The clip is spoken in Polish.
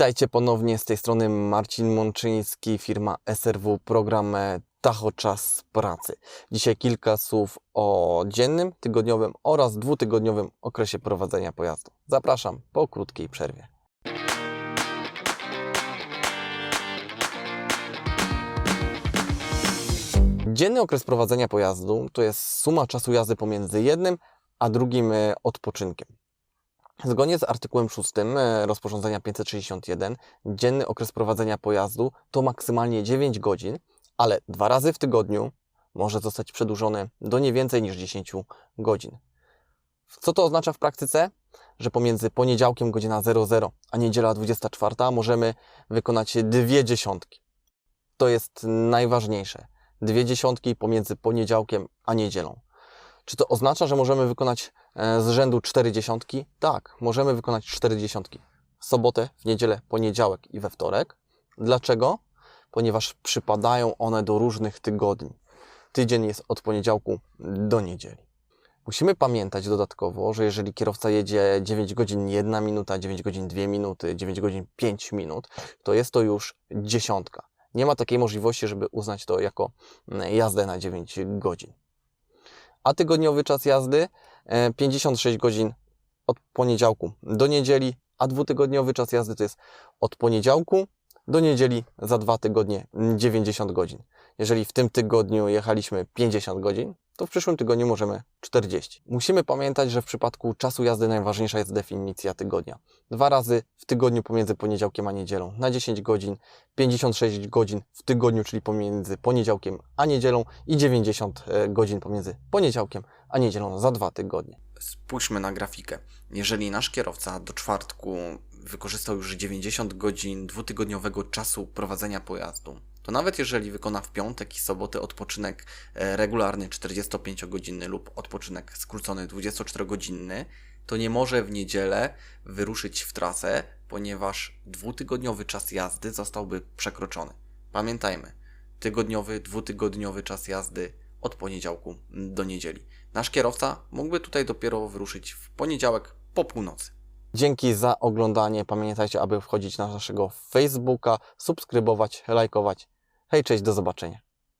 Witajcie ponownie z tej strony Marcin Mączyński, firma SRW, program e, Tacho Czas Pracy. Dzisiaj kilka słów o dziennym, tygodniowym oraz dwutygodniowym okresie prowadzenia pojazdu. Zapraszam po krótkiej przerwie. Dzienny okres prowadzenia pojazdu to jest suma czasu jazdy pomiędzy jednym a drugim e, odpoczynkiem. Zgodnie z artykułem 6 e, rozporządzenia 561, dzienny okres prowadzenia pojazdu to maksymalnie 9 godzin, ale dwa razy w tygodniu może zostać przedłużony do nie więcej niż 10 godzin. Co to oznacza w praktyce? Że pomiędzy poniedziałkiem godzina 00 a niedziela 24 możemy wykonać dwie dziesiątki. To jest najważniejsze. Dwie dziesiątki pomiędzy poniedziałkiem a niedzielą. Czy to oznacza, że możemy wykonać e, z rzędu cztery dziesiątki? Tak, możemy wykonać cztery dziesiątki. W sobotę, w niedzielę, poniedziałek i we wtorek. Dlaczego? Ponieważ przypadają one do różnych tygodni. Tydzień jest od poniedziałku do niedzieli. Musimy pamiętać dodatkowo, że jeżeli kierowca jedzie 9 godzin 1 minuta, 9 godzin 2 minuty, 9 godzin 5 minut, to jest to już dziesiątka. Nie ma takiej możliwości, żeby uznać to jako mm, jazdę na 9 godzin a tygodniowy czas jazdy e, 56 godzin od poniedziałku do niedzieli, a dwutygodniowy czas jazdy to jest od poniedziałku do niedzieli za dwa tygodnie 90 godzin. Jeżeli w tym tygodniu jechaliśmy 50 godzin, to w przyszłym tygodniu możemy 40. Musimy pamiętać, że w przypadku czasu jazdy najważniejsza jest definicja tygodnia. Dwa razy w tygodniu pomiędzy poniedziałkiem a niedzielą na 10 godzin, 56 godzin w tygodniu, czyli pomiędzy poniedziałkiem a niedzielą i 90 e, godzin pomiędzy poniedziałkiem a niedzielą za dwa tygodnie. Spójrzmy na grafikę. Jeżeli nasz kierowca do czwartku wykorzystał już 90 godzin dwutygodniowego czasu prowadzenia pojazdu, to nawet jeżeli wykona w piątek i sobotę odpoczynek e, regularny 45-godzinny lub odpoczynek skrócony 24-godzinny, to nie może w niedzielę wyruszyć w trasę, ponieważ dwutygodniowy czas jazdy zostałby przekroczony. Pamiętajmy, tygodniowy, dwutygodniowy czas jazdy od poniedziałku do niedzieli. Nasz kierowca mógłby tutaj dopiero wyruszyć w poniedziałek po północy. Dzięki za oglądanie. Pamiętajcie, aby wchodzić na naszego Facebooka, subskrybować, lajkować. Hej, cześć, do zobaczenia.